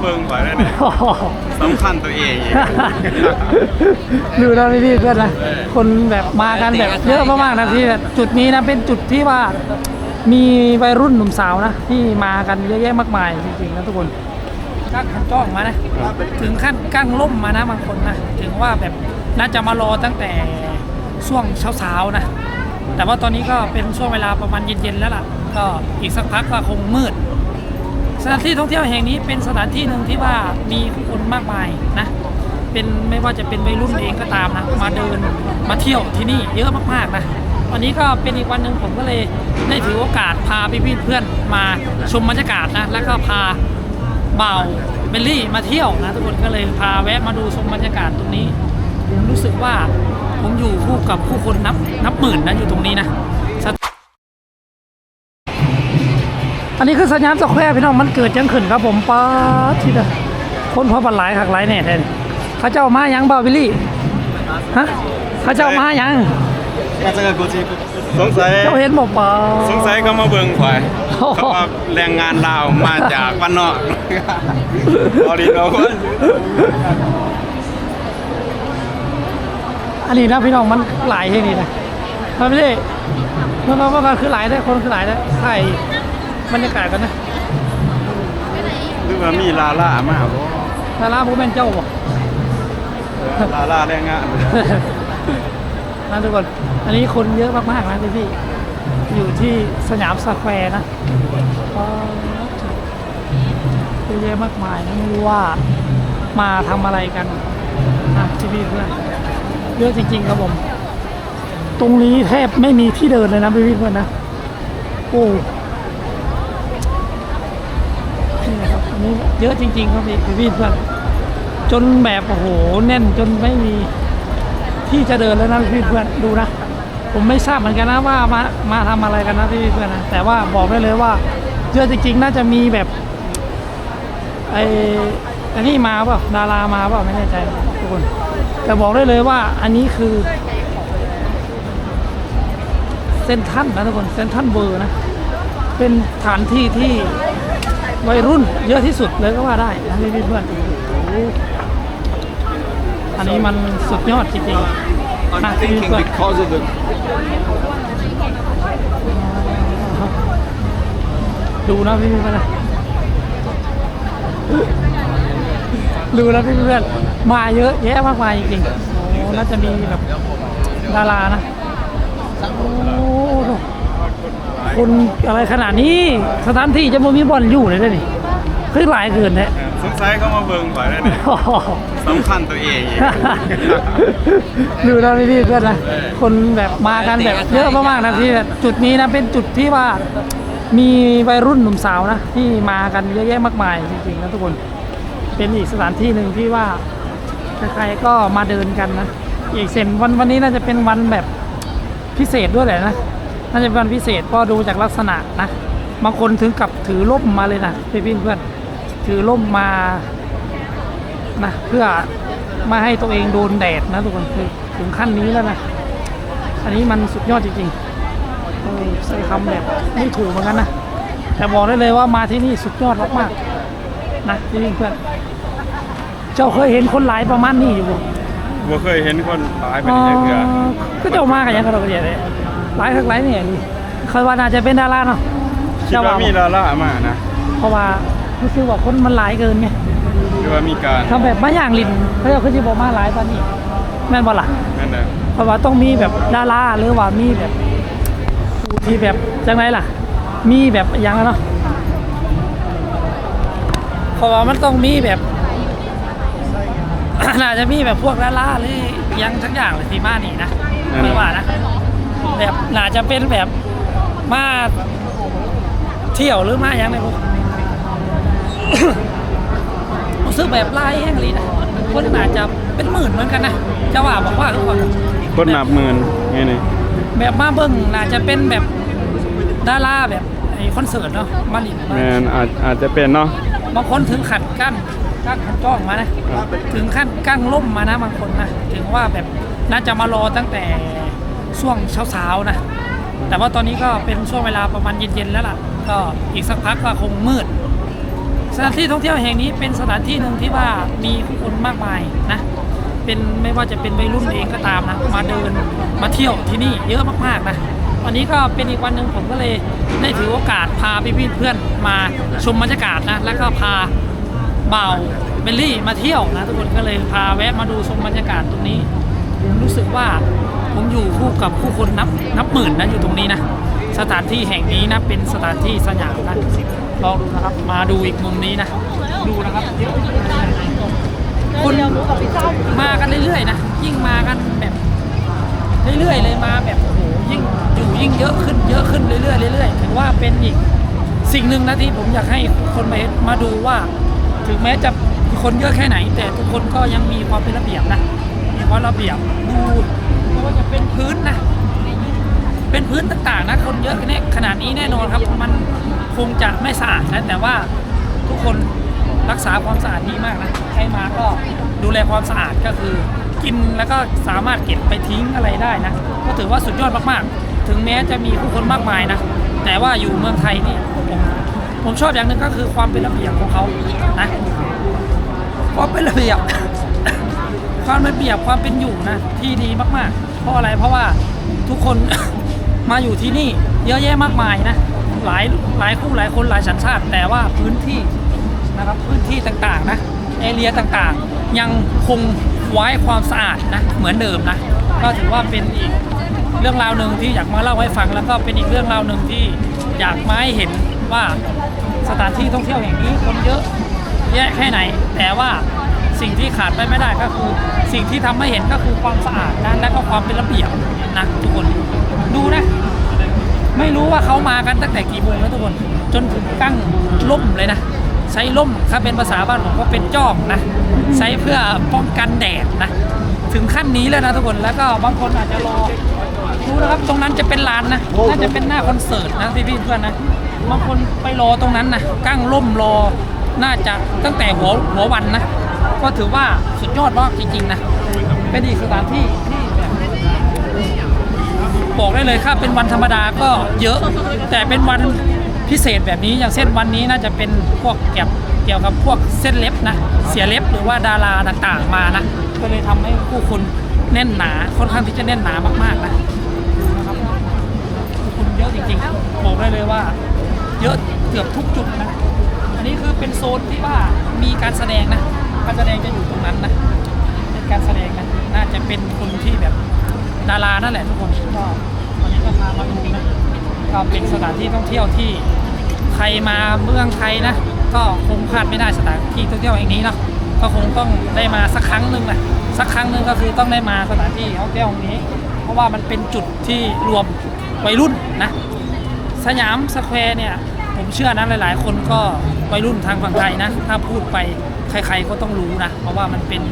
เบิ่งข่อยได้เนี่ยสำคัญตัวเองอีกดูนะพี่พี่ๆเพื่อนนะคนแบบมากันแบบเยอะมากๆนะที่แบบจุดนี้นะเป็นจุดที่ว่ามีวัยรุ่นหนุ่มสาวนะที่มากันเยอะแยะมากมายจริงๆนะทุกคนกั้งขันจ้องมานะถึงขั้นกั้งล่มมานะบางคนนะถึงว่าแบบน่าจะมารอตั้งแต่ช่วงเช้าๆนะ แต่ว่าตอนนี้ก็เป็นช่วงเวลาประมาณเย็นๆแล้วล่ะ ก็อีกสักพักก็คงมืด สถานที่ท่องเที่ยวแห่งนี้เป็นสถานที่หนึ่งที่ว่ามีผู้คนมากมายนะเป็นไม่ว่าจะเป็นวัยรุ่นเองก็ตามนะมาเดินมาเที่ยวที่นี่เยอะมากๆนะวันนี้ก็เป็นอีกวันหนึ่งผมก็เลยได้ถือโอกาสพาพี่ๆเพื่อนมาชมบรรยากาศนะแล้วก็พาเบาเบลลี่มาเที่ยวนะทุกคนก็เลยพาแวะมาดูชมบรรยากาศตรงนี้ผมรู้สึกว่าผมอยู่คู่กับผู้คนนับนับหมื่นนะอยู่ตรงนี้นะ อันนี้คือสัญญาณสแควร์พี่น้องมันเกิดจังขึ้นครับผมป้าดที่เด้อคนพอบันหลายขักหลายแน่แท้นี่เขาเจ้ามายังบ่าววิลลี่ฮะเขาเจ้ามายังน่าจะกูจีสงสัยเจ้าเห็นบอกป้าสงสัยเขามาเบิ่งข่อยโอ้โหเขาว่าแรงงานลาวมาจากบ้านนอกออริโนคนอันนี้นะพี่น้องมันหลายแห่งนี้นะมาวิลลี่เมื่อเมื่อก่อนคือหลายได้อคนคือหลายได้อถ่าย บรรยากาศกันนะหรือว่ามีลาล่ามาบ่นาราบูแมนเจ้าบอกลาล่าแรงงานนะทุกคนอันนี้คนเยอะมากๆนะพี่พี่ๆอยู่ที่สยามสแควร์นะว้าวเยอะแยะมากมายนะไม่รู้ว่ามาทำอะไรกันนะพี่พี่ๆเพื่อนเยอะจริง ๆ ครับผม ตรงนี้แทบไม่มีที่เดินเลยนะพี่พี่ๆเพื่อนนะ โอ้ เยอะจริงๆครับพี่พี่เพื่อนจนแบบโอ้โหแน่นจนไม่มีที่จะเดินแล้วนะพี่เพื่อนดูนะ ผมไม่ทราบเหมือนกันนะว่ามามาทำอะไรกันนะพี่เพื่อนนะแต่ว่าบอกได้เลยว่าเยอะจริงๆ น่าจะมีแบบไอ้อันนี้มาเปล่าดารามาเปล่าไม่แน่ใจทุกคนแต่บอกได้เลยว่าอันนี้คือเซนทันนะทุกคนเซนทันเวอร์นะ เป็นสถานที่ที่ วัยรุ่นเยอะที่สุดเลยก็ว่าได้นะพี่เพื่อนโอ้โหอันนี้มันสุดยอดจริงๆ I'm นะ thinking พี่เพื่อน because of the ดูนะพี่เพื่อนนะดูนะพี่เพื่อนมาเยอะแยะมากมายจริงๆโอ้น่าจะมีแบบดารานะโอ้โห คนอะไรขนาดนี้สถานที่จะมามีบอลอยู่เลยเด้อนี่คือหลายเกินแท้สงสัยเขามาเบิ่งข่อยได้เนี่ยโอ้โหสำคัญตัวเองอีกดูนะพี่พี่ๆเพื่อนนะคนแบบมากันแบบเยอะมากๆนะที่แบบจุดนี้นะเป็นจุดที่ว่ามีวัยรุ่นหนุ่มสาวนะที่มากันเยอะแยะมากมายจริงๆนะทุกคนเป็นอีกสถานที่หนึ่งที่ว่าใครๆก็มาเดินกันนะอีกเซนวันวันนี้น่าจะเป็นวันแบบพิเศษด้วยแหละนะ น่าจะเป็นวันพิเศษเพราะดูจากลักษณะนะ บางคนถึงกับถือร่มมาเลยนะพี่พี่ๆเพื่อนถือร่มมานะเพื่อไม่ให้ตัวเองโดนแดดนะทุกคนคือถึงขั้นนี้แล้วนะ อันนี้มันสุดยอดจริงๆเออใช้คำแบบไม่ถูกเหมือนกันนะ แต่บอกได้เลยว่ามาที่นี่สุดยอดมากๆนะจริงๆเพื่อนเจ้าเคยเห็นคนหลายประมาณนี้อยู่บ่บ่เคยเห็นคนตายเป็นอย่างเงี้ยก็เจ้ามากันยังกันเราเนี่ยเลย หลายทักหลายเนี่ยนี่เคยว่าน่าจะเป็นดาราเนาะคิดว่ามีลาล่ามานะเพราะว่ารู้สึกว่าคนมันหลายเกินไงหรือว่ามีการทำแบบมาอย่างลินเขาจะขึ้นที่บอกมาหลายตอนนี้แม่นบ่ล่ะนั่นแหละเพราะว่าต้องมีแบบดาราหรือว่ามีแบบผู้ที่แบบจังไรล่ะ มีแบบอยังอะเนาะเพราะว่ามันต้องมีแบบน่าจะมีแบบพวกดาราหรืออยังทั้งอย่างเลยที่มานี่นะไม่ว่านะ แบบน่าจะเป็นแบบมาเที่ยวหรือมาอย่างไรพวกรู้สึกแบบไล่แห้งเลยนะคนน่าจะเป็นหมื่นเหมือนกันนะจะว่าบอกว่าหรือเปล่าคนนับหมื่นไงนี่แบบมาเบิ้งน่าจะเป็นแบบดาราแบบไอ้คอนเสิร์ตเนาะมาหลินมาแมนอาจอาจจะเป็นเนาะบางคนถึงขัดกั้นกั้นขันจ้องมานะ ถึงขั้นกั้งล่มมานะบางคนนะ ถึงว่าแบบน่าจะมารอตั้งแต่ ช่วงเช้าๆนะ แต่ว่าตอนนี้ก็เป็นช่วงเวลาประมาณเย็นๆแล้วล่ะ ก็อีกสักพักก็คงมืด สถานที่ท่องเที่ยวแห่งนี้เป็นสถานที่หนึ่งที่ว่ามีผู้คนมากมายนะ เป็นไม่ว่าจะเป็นวัยรุ่นเองก็ตามนะ มาเดินมาเที่ยวที่นี่เยอะมากๆนะ วันนี้ก็เป็นอีกวันหนึ่งผมก็เลยได้ถือโอกาสพาพี่ๆเพื่อนมาชมบรรยากาศนะ แล้วก็พาเบาเบลลี่มาเที่ยวนะทุกคนก็เลยพาแวะมาดูชมบรรยากาศตรงนี้ รู้สึกว่า ผมอยู่คู่กับผู้คนนับนับหมื่นนะอยู่ตรงนี้นะ สถานที่แห่งนี้นะเป็นสถานที่สยามนะลองดูนะครับ มาดูอีกมุมนี้นะ ดูนะครับคนมากันเรื่อยๆนะ ยิ่งมากันแบบเรื่อยๆเลยมาแบบโอ้โหยิ่งอยู่ยิ่งเยอะขึ้นเยอะขึ้นเรื่อยๆเรื่อยๆถือว่าเป็นอีกสิ่งหนึ่งนะที่ผมอยากให้คนมามาดูว่า ถึงแม้จะคนเยอะแค่ไหน แต่ทุกคนก็ยังมีความเป็นระเบียบนะมีความระเบียบดู ว่าจะเป็นพื้นนะ เป็นพื้นต่างๆนะคนเยอะเนี่ยขนาดนี้แน่นอนครับ มันคงจะไม่สะอาดนะแต่ว่าทุกคนรักษาความสะอาดดีมากนะใครมาก็ดูแลความสะอาดก็คือกินแล้วก็สามารถเก็บไปทิ้งอะไรได้นะ ก็ถือว่าสุดยอดมากๆ ถึงแม้จะมีผู้คนมากมายนะ แต่ว่าอยู่เมืองไทยนี่ผมผมชอบอย่างหนึ่งก็คือความเป็นระเบียบของเขานะความเป็นระเบียบ ความระเบียบความเป็นอยู่นะที่ดีมากๆ เพราะอะไรเพราะว่าทุกคน มาอยู่ที่นี่เยอะแยะมากมายนะหลายหลายคู่หลายคนหลายสัญชาติ แต่ว่าพื้นที่นะครับพื้นที่ต่างๆนะเอเรียต่างๆ ยังคงไว้ความสะอาดนะเหมือนเดิมนะก็ถือว่าเป็นอีกเรื่องราวหนึ่งที่อยากมาเล่าให้ฟัง แล้วก็เป็นอีกเรื่องราวหนึ่งที่อยากมาให้เห็นว่าสถานที่ท่องเที่ยวแห่งนี้คนเยอะแยะแค่ไหน แต่ว่า สิ่งที่ขาดไปไม่ได้ก็คือ สิ่งที่ทำให้เห็นก็คือความสะอาดนะและก็ความเป็นระเบียบนะทุกคนดูนะ ไม่รู้ว่าเขามากันตั้งแต่กี่โมงนะทุกคน จนถึงตั้งล่มเลยนะ ใช้ล่มถ้าเป็นภาษาบ้านผมก็เป็นจอกนะ ใช้เพื่อป้องกันแดดนะ ถึงขั้นนี้เลยนะทุกคนแล้วก็บางคนอาจจะรอดูนะครับตรงนั้นจะเป็นลานนะน่าจะเป็นหน้าคอนเสิร์ตนะพี่ๆเพื่อนนะบางคนไปรอตรงนั้นนะกั้งล่มรอน่าจะตั้งแต่หัวหัววันนะ ก็ถือว่าสุดยอดมากจริงๆนะ เป็นอีกสถานที่ที่แบบบอกได้เลยครับเป็นวันธรรมดาก็เยอะ แต่เป็นวันพิเศษแบบนี้อย่างเช่นวันนี้น่าจะเป็นพวกเกี่ยวเกี่ยวกับพวกเส้นเล็บนะ เสียเล็บหรือว่าดาราต่างๆมานะก็เลยทำให้ผู้คนแน่นหนาค่อนข้างที่จะแน่นหนามากๆนะนะครับผู้คนเยอะจริงๆบอกได้เลยว่า เยอะเกือบทุกจุดนะอันนี้คือเป็นโซนที่ว่ามีการแสดงนะ การแสดงจะอยู่ตรงนั้นนะเป็นการแสดงนะน่าจะเป็นคนที่แบบดารานั่นแหละทุกคนก็วันนี้ก็พามาดูนะก็เป็นสถานที่ท่องเที่ยวที่ใครมาเมืองไทยนะก็คงพลาดไม่ได้สถานที่ท่องเที่ยวแห่งนี้เนาะก็คงต้องได้มาสักครั้งหนึ่งแหละสักครั้งหนึ่งก็คือต้องได้มาสถานที่ท่องเที่ยวแห่งนี้ เพราะว่ามันเป็นจุดที่รวมวัยรุ่นนะสยามสแควร์เนี่ยผมเชื่อนะหลาย ๆ คนก็ วัยรุ่นทางฝั่งไทยนะ ถ้าพูดไปใครๆก็ต้องรู้นะ เพราะว่ามันเป็น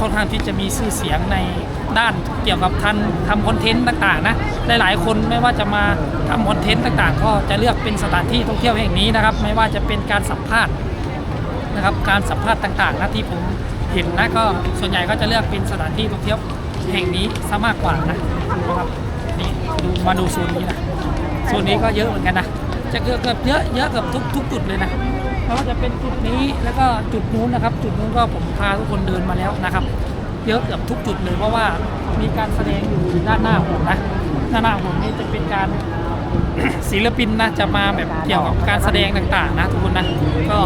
ค่อนข้างที่จะมีชื่อเสียงในด้านเกี่ยวกับทันทำคอนเทนต์ต่างๆนะ หลายๆคนไม่ว่าจะมาทำคอนเทนต์ต่างๆ ก็จะเลือกเป็นสถานที่ท่องเที่ยวแห่งนี้นะครับ ไม่ว่าจะเป็นการสัมภาษณ์นะครับ การสัมภาษณ์ต่างๆนะที่ผมเห็นนะก็ส่วนใหญ่ก็จะเลือกเป็นสถานที่ท่องเที่ยวแห่งนี้ซะมากกว่านะนะครับนี่ดูมาดูโซนนี้นะโซนนี้ก็เยอะเหมือนกันนะ จะเกือบเยอะเยอะเกือบทุกทุกจุดเลยนะไม่ว่าจะเป็นจุดนี้แล้วก็จุดนู้นนะครับ จุดนู้นก็ผมพาทุกคนเดินมาแล้วนะครับ เยอะเกือบทุกจุดเลยเพราะว่ามีการแสดงอยู่ด้านหน้าผมนะด้านหน้าผมนี่จะเป็นการศิลปินนะจะมาแบบเกี่ยวกับการแสดงต่างๆ นะทุกคนนะก็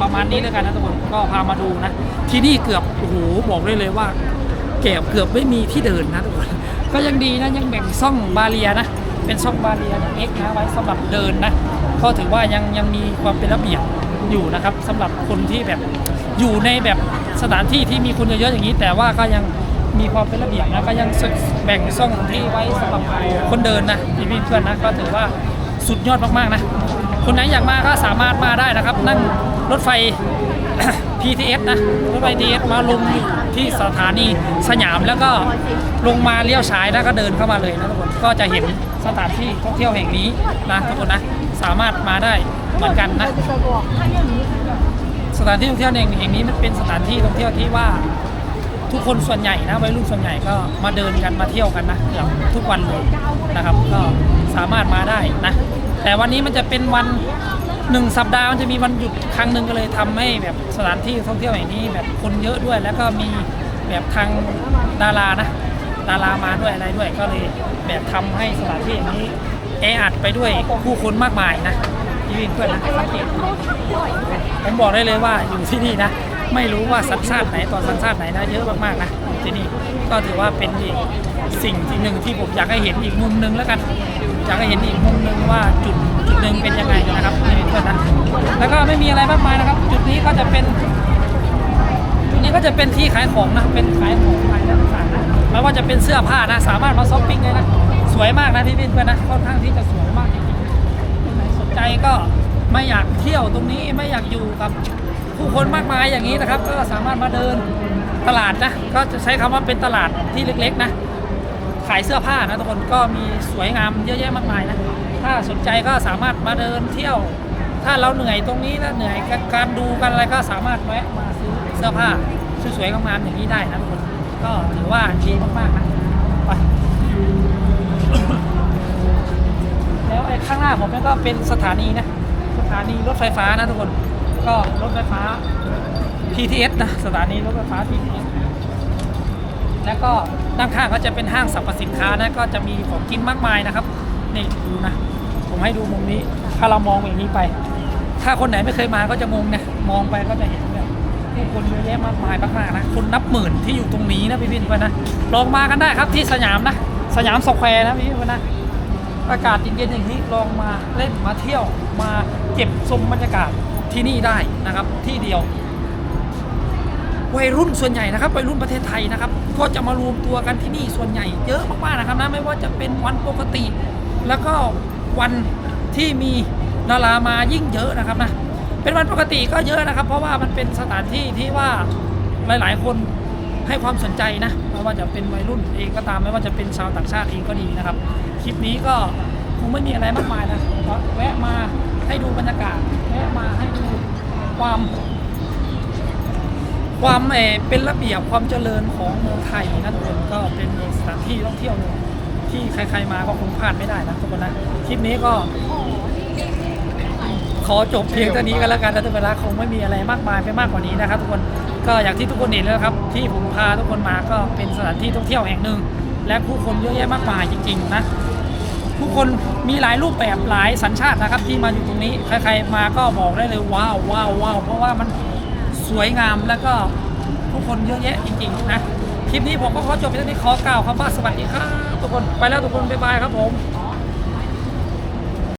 ประมาณนี้แล้วกันนะทุกคนก็พามาดูนะ ที่นี่เกือบโอ้โหบอกได้เลยว่าเก็บเกือบไม่มีที่เดินนะทุกคนก็ยังดีนะยังแบ่งช่องบาเรียนะ เป็นช่องบาเรียเอ็กนะไว้สำหรับเดินนะก็ถือว่ายังยังมีความเป็นระเบียบอยู่นะครับสำหรับคนที่แบบอยู่ในแบบสถานที่ที่มีคนเยอะๆอย่างนี้ แต่ว่าก็ยังมีความเป็นระเบียบนะก็ยังแบ่งช่องที่ไว้สำหรับคนเดินนะพี่เพื่อนนะก็ถือว่าสุดยอดมากๆนะคนไหนอยากมาก็สามารถมาได้นะครับ นั่งรถไฟ PTS นะรถไฟ TS มาลงที่สถานีสยามแล้วก็ลงมาเลี้ยวซ้ายแล้วก็เดินเข้ามาเลยนะทุกคนก็จะเห็นสถานที่ท่องเที่ยวแห่งนี้นะทุกคนนะสามารถมาได้เหมือนกันนะสถานที่ท่องเที่ยวแห่งแห่งนี้มันเป็นสถานที่ท่องเที่ยวที่ว่าทุกคนส่วนใหญ่นะวัยรุ่นส่วนใหญ่ก็มาเดินกันมาเที่ยวกันนะเกือบทุกวันเลยนะครับ ก็สามารถมาได้นะ แต่วันนี้มันจะเป็นวัน หนึ่งสัปดาห์มันจะมีวันหยุดครั้งหนึ่งก็เลยทำให้แบบสถานที่ท่องเที่ยวแห่งนี้แบบคนเยอะด้วย แล้วก็มีแบบทางดารานะดารามาด้วยอะไรด้วย ก็เลยแบบทำให้สถานที่อย่างนี้แออัดไปด้วยผู้คนมากมายนะที่วิ่งเพื่อนนะสังเกตผมบอกได้เลยว่าอยู่ที่นี่นะไม่รู้ว่าสัญชาติไหนต่อสัญชาติไหนนะเยอะมากๆนะที่นี่ก็ถือว่าเป็นอีกสิ่งที่หนึ่งที่ผมอยากให้เห็นอีกมุมหนึ่งแล้วกันอยากให้เห็นอีกมุมหนึ่งว่าจุด หนึ่งเป็นยังไงนะครับนี่เพื่อนแล้วก็ไม่มีอะไรมากมายนะครับ จุดนี้ก็จะเป็น จุดนี้ก็จะเป็นที่ขายของนะเป็นขายของขายอะไรต่างๆนะไม่ว่าจะเป็นเสื้อผ้านะ สามารถมาช้อปปิ้งเลยนะสวยมากนะพี่พี่เพื่อนนะค่อนข้างที่จะสวยมากจริงๆสนใจก็ไม่อยากเที่ยวตรงนี้ไม่อยากอยู่กับผู้คนมากมายอย่างนี้นะครับ ก็สามารถมาเดินตลาดนะ ก็จะใช้คำว่าเป็นตลาดที่เล็กๆนะ ขายเสื้อผ้านะทุกคนก็มีสวยงามเยอะแยะมากมายนะ ถ้าสนใจก็สามารถมาเดินเที่ยว ถ้าเราเหนื่อยตรงนี้นะเหนื่อยกับการดูกันอะไรก็สามารถแวะมาซื้อเสื้อผ้าสวยๆงามๆอย่างนี้ได้นะทุกคนก็ถือว่าดีมากๆนะไปแล้วไอ้ข้างหน้าผมนี่ก็เป็นสถานีนะสถานีรถไฟฟ้านะทุกคนก็รถไฟฟ้า PTS นะสถานีรถไฟฟ้า PTS แล้วก็ด้านข้างก็จะเป็นห้างสรรพสินค้านะก็จะมีของกินมากมายนะครับนี่ดูนะ ผมให้ดูมุมนี้ ถ้าเรามองอย่างนี้ไป ถ้าคนไหนไม่เคยมาก็จะงงนะ มองไปก็จะเห็นแบบผู้คนเยอะแยะมากมายมากๆนะ คนนับหมื่นที่อยู่ตรงนี้นะพี่พินนะ ลองมากันได้ครับที่สยามนะ สยามสแควร์นะพี่พินนะ อากาศเย็นๆอย่างนี้ลองมาเล่นมาเที่ยวมาเก็บชมบรรยากาศที่นี่ได้นะครับที่เดียววัยรุ่นส่วนใหญ่นะครับวัยรุ่นประเทศไทยนะครับ ก็จะมารวมตัวกันที่นี่ส่วนใหญ่เยอะมากๆนะครับนะไม่ว่าจะเป็นวันปกติ แล้วก็ วันที่มีดารามายิ่งเยอะนะครับนะเป็นวันปกติก็เยอะนะครับ เพราะว่ามันเป็นสถานที่ที่ว่าหลาย ๆ คนให้ความสนใจนะไม่ว่าจะเป็นวัยรุ่นเองก็ตามไม่ว่าจะเป็นชาวต่างชาติเองก็ดีนะครับ คลิปนี้ก็คงไม่มีอะไรมากมายนะก็แวะมาให้ดูบรรยากาศแวะมาให้ดูความความเอเป็นระเบียบความเจริญของเมืองไทยนะทุกคนก็เป็นสถานที่ท่องเที่ยวหนึ่ง ที่ใครๆมาก็คงพลาดไม่ได้นะทุกคนนะคลิปนี้ก็ ขอจบเพียงเท่านี้กันแล้วกันนะทุกคนนะคงไม่มีอะไรมากมายไปมากกว่านี้นะครับ ทุกคนก็อย่างที่ทุกคนเห็นแล้วครับ ที่ผมพาทุกคนมาก็เป็นสถานที่ท่องเที่ยวแห่งหนึ่ง และผู้คนเยอะแยะมากมายจริงๆนะผู้คนมีหลายรูปแบบหลายสัญชาตินะครับ ที่มาอยู่ตรงนี้ใครๆมาก็บอกได้เลยว้าวว้าวว้าวเพราะว่ามันสวยงามแล้วก็ผู้คนเยอะแยะจริงๆนะคลิปนี้ผมก็ขอจบไปเท่านี้ขอกล่าวคำว่าสวัสดีครับ ทุกคนไปแล้วทุกคนบ๊ายบายครับผม